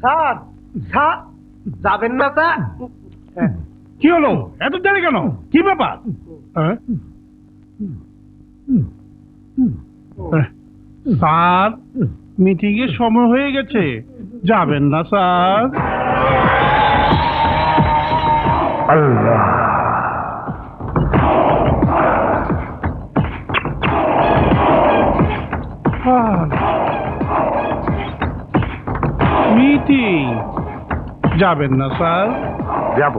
Sir sir যাবেন না sir. কি হলো? এত দেরি কেন? কি ব্যাপার? স্যার মিটিং এর সময় হয়ে গেছে। যাবেন না স্যার। আল্লাহ। মিটিং যাবেন না স্যার। যাব।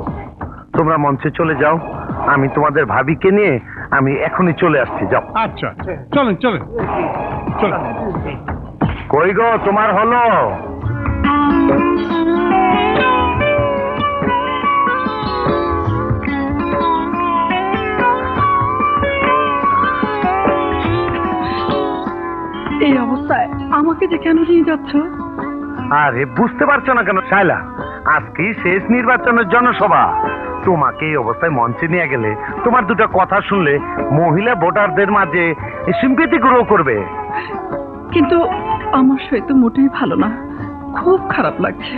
তোমরা মঞ্চে চলে যাও। আমি তোমাদের ভাবিকে নিয়ে আমি এখনই চলে আসছি যাও। আচ্ছা। চলেন চলেন। চলেন। কই গো তোমার হলো? এই অবস্থায় আমাকে যে কেন নিয়ে যাচ্ছ? আরে বুঝতে পারছ না কেন? শাইলা আজকে শেষ নির্বাচনের জনসভা। তোমাকে এই অবস্থায় মঞ্চে নিয়ে গেলে তোমার দুটো কথা শুনলে মহিলা ভোটারদের মাঝে সিম্পেতি গ্রো করবে। কিন্তু আমার সহিত মোটেই ভালো না। খুব খারাপ লাগছে।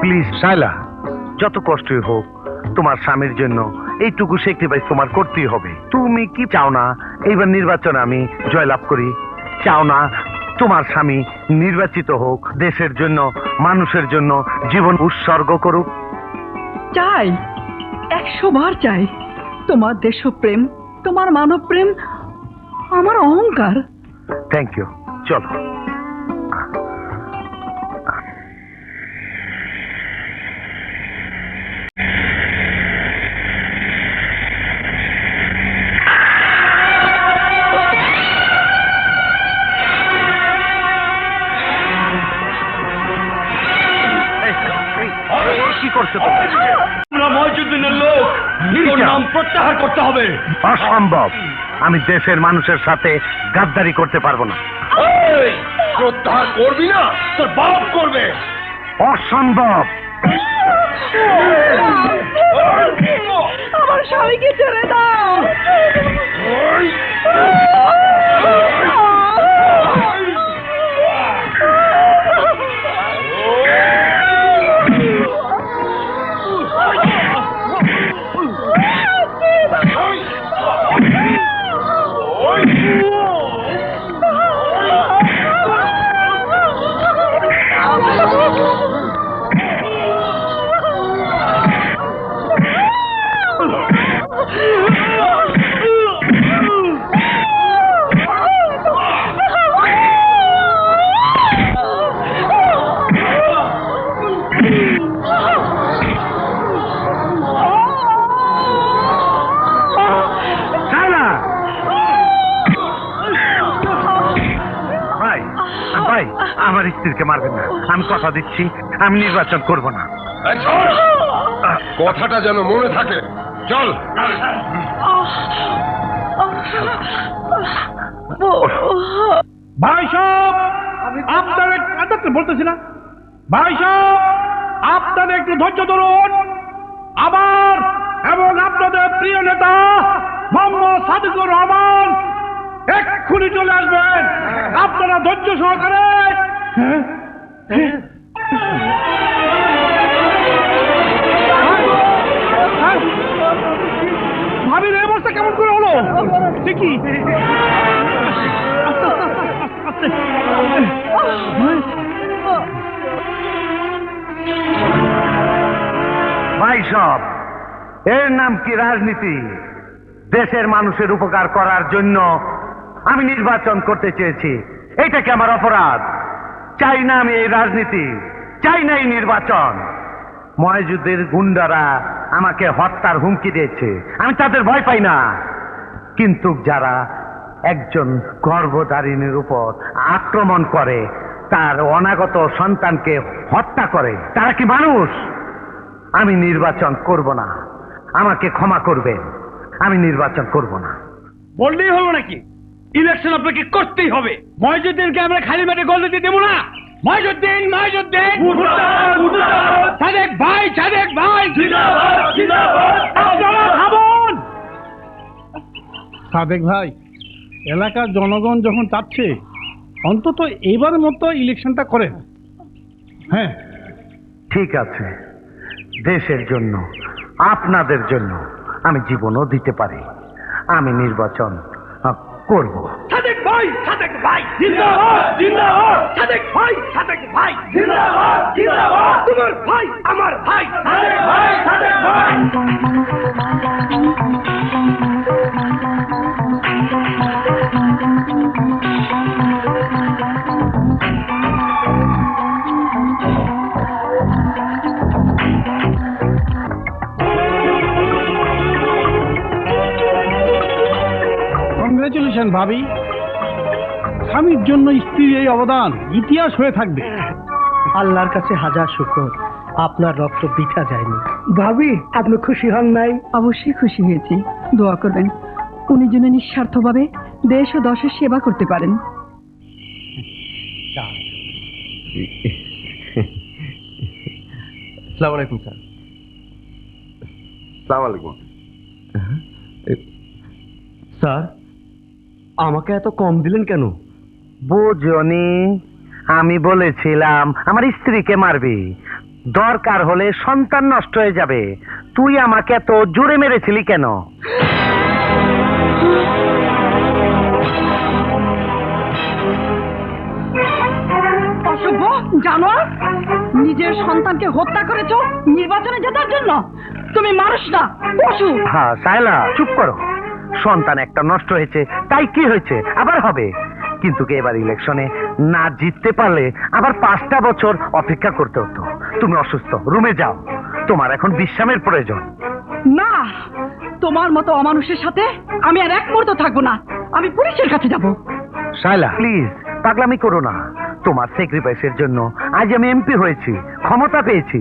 প্লিজ শাইলা যত কষ্টই হোক তোমার স্বামীর জন্য এইটুকু স্যাক্রিফাইস তোমার করতেই হবে। তুমি কি চাও না? এইবার নির্বাচনে আমি জয়লাভ করি। চাও না তোমার স্বামী নির্বাচিত হোক দেশের জন্য মানুষের জন্য জীবন উৎসর্গ করুক। চাই একশো বার চাই। তোমার দেশপ্রেম তোমার মানব প্রেম আমার অহংকার। থ্যাংক ইউ চলো। হবে। অসম্ভব। আমি দেশের মানুষের সাথে গাদ্দারি করতে পারব না। শ্রদ্ধা করবি না তোর বাপ করবে। অসম্ভব। আমার স্বামীকে ছেড়ে দাও। স্ত্রীকে মারবেন না। আমি কথা দিচ্ছি আমি নির্বাচন করব না। কথাটা যেন মনে থাকে। চল। ভাই সাহেব আপনার বলতেছি না। ভাই আপনার একটু ধৈর্য ধরুন। আবার এবং আপনাদের প্রিয় নেতা মোহাম্মদ সাদিকুর রহমান এক্ষুনি চলে আসবেন। আপনারা ধৈর্য সহকারে ভাবির এই অবস্থা কেমন করে হলো? ঠিকই। ভাই সব, এর নাম কি রাজনীতি? দেশের মানুষের উপকার করার জন্য আমি নির্বাচন করতে চেয়েছি। এটা কি আমার অপরাধ? চাই না আমি এই রাজনীতি, চাই না এই নির্বাচন। ময়যুদ্ধের গুন্ডারা আমাকে হত্যার হুমকি দিয়েছে, আমি তাদের ভয় পাই না। কিন্তু যারা একজন গর্ভধারিণীর উপর আক্রমণ করে, তার অনাগত সন্তানকে হত্যা করে, তারা কি মানুষ? আমি নির্বাচন করব না। আমাকে ক্ষমা করবেন। আমি নির্বাচন করব না। বললেই হলো নাকি? ইলেকশন আপনাকে করতেই হবে। মহিজুদ্দিনকে আমরা খালি মাঠে গোল দিতে দেবো না? মহিজুদ্দিন মহিজুদ্দিন! সাদেক ভাই সাদেক ভাই! সাদেক ভাই এলাকার জনগণ যখন চাচ্ছে অন্তত এবার মতো ইলেকশনটা করেন। হ্যাঁ। ঠিক আছে। দেশের জন্য আপনাদের জন্য আমি জীবনও দিতে পারি। আমি নির্বাচন করব। সাদেক ভাই সাদেক ভাই। জিন্দাবাদ জিন্দাবাদ। সাদেক ভাই সাদেক ভাই। জিন্দাবাদ জিন্দাবাদ। তোমার ভাই আমার ভাই। সাদেক ভাই সাদেক ভাই। ভাবি স্বামীর জন্য স্ত্রীর এই অবদান ইতিহাস হয়ে থাকবে। আল্লাহর কাছে হাজার শুকর আপনার রক্ত বিঠা যায়নি। ভাবি আপনি খুশি হন নাই? অবশ্যই খুশি হয়েছি। দোয়া করবেন। উনি যেন নিঃস্বার্থভাবে দেশ ও দশের সেবা করতে পারেন। সালাম আলাইকুম স্যার। সালাম আলাইকুম। স্যার আমাকে এত কম দিলেন কেন? বুঝনি আমি বলেছিলাম আমার স্ত্রীকে মারবি। দরকার হলে সন্তান নষ্ট হয়ে যাবে। তুই আমাকে এত জোরে মেরেছিলি কেন? অসভ্য জানো নিজের সন্তানকে হত্যা করেছ নির্বাচনে জেতার জন্য? তুমি মানুষ না পশু! হ্যাঁ সাইলা চুপ করো। সন্তান একটা নষ্ট হয়েছে তাই কি হয়েছে? আবার হবে। কিন্তু কি এবার ইলেকশনে না জিততে পারলে আবার পাঁচটা বছর অপেক্ষা করতে হতো। তুমি অসুস্থ রুমে যাও। তোমার এখন বিশ্রামের প্রয়োজন। না তোমার মতো অমানুষের সাথে আমি আর এক মুহূর্ত থাকব না। আমি পুলিশের কাছে যাব। শাইলা প্লিজ পাগলামি করো না। তোমার স্যাক্রিফাইসের জন্য আজ আমি এমপি হয়েছি ক্ষমতা পেয়েছি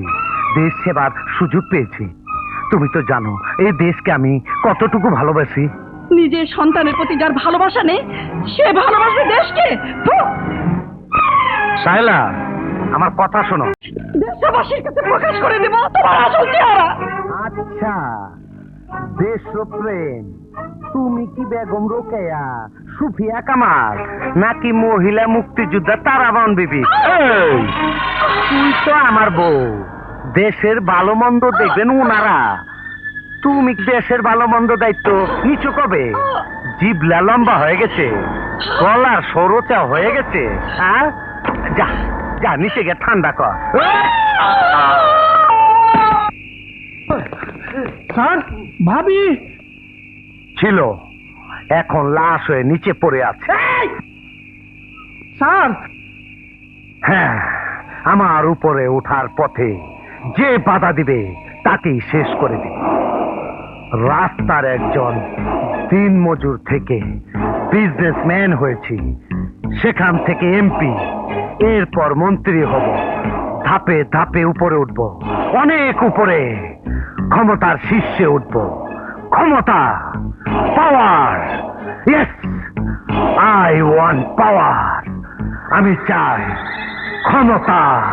দেশ সেবার সুযোগ পেয়েছি। তুমি তো জানো এই দেশকে আমি কতটুকু ভালোবাসি। নিজের সন্তানের প্রতি যার ভালোবাসা নেই সে ভালোবাসবে দেশকে! শাইলা আমার কথা শোনো। দেশবাসীর কাছে প্রকাশ করে দেব তোমার আসল চেহারা। আচ্ছা দেশপ্রেম তুমি কি বেগম রোকেয়া সুফিয়া কামাল নাকি মহিলা মুক্তিযোদ্ধা তারাবান বিবি? তুই তো আমার বউ। দেশের ভালো মন্দ দেখবেন ওনারা তুমি দেশের ভালো মন্দ দায়িত্ব। নিচু কবে? জিবলা লম্বা হয়ে গেছে। গলার সরোচা হয়ে গেছে। হ্যাঁ যা যা নিচে গিয়ে ঠান্ডা কর। স্যার ভাবি। ছিল। এখন লাশ হয়ে নিচে পড়ে আছে। স্যার। হ্যাঁ আমার উপরে ওঠার পথে যে বাধা দিবে তাকেই শেষ করে দিবে। রাস্তার একজন দিন মজুর থেকে বিজনেসম্যান হয়েছি। সেখান থেকে এমপি এরপর মন্ত্রী হব। ধাপে ধাপে উপরে উঠব। অনেক উপরে ক্ষমতার শীর্ষে উঠব। ক্ষমতা power yes I want power আমি চাই ক্ষমতা।